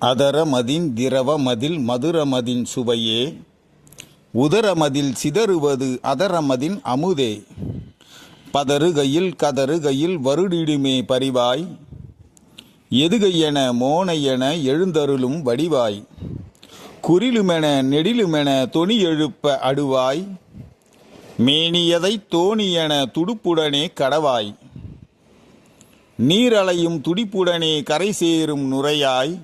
அதரமதின் திரவமதில் மதுரமதின் சுவையே உதரமதில் சிதறுவது அதரமதின் அமுதே. பதறுகையில் கதறுகையில் வருடிடுமே பரிவாய் எதுகையென மோனையென எழுந்தருளும் வடிவாய். குறிலுமென நெடிலுமென தொனி எழுப்ப அடுவாய் மேனியதை தோணியென துடுப்புடனே கடவாய். நீரலையும் துடிப்புடனே கரை சேரும் நுரையாய்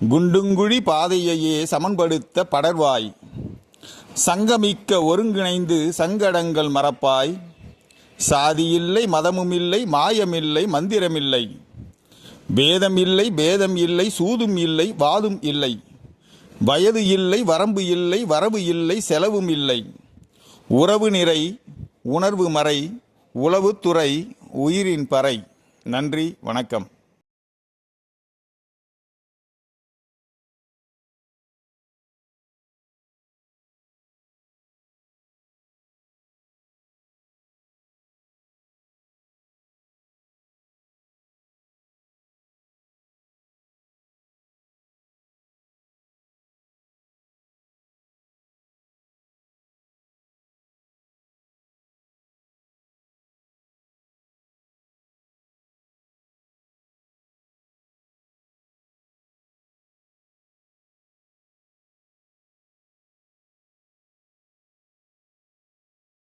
குண்டுங்குழி பாதையையே சமன்படுத்த படர்வாய். சங்கமிக்க ஒருங்கிணைந்து சங்கடங்கள் மறப்பாய். சாதியில்லை மதமுமில்லை மாயமில்லை மந்திரமில்லை. வேதம் இல்லை பேதம் இல்லை சூதும் இல்லை வாதும் இல்லை வயது இல்லை வரம்பு இல்லை வரவு இல்லை செலவும் இல்லை உறவு நிறை உணர்வு மறை உளவுத்துறை உயிரின் பறை. நன்றி வணக்கம்.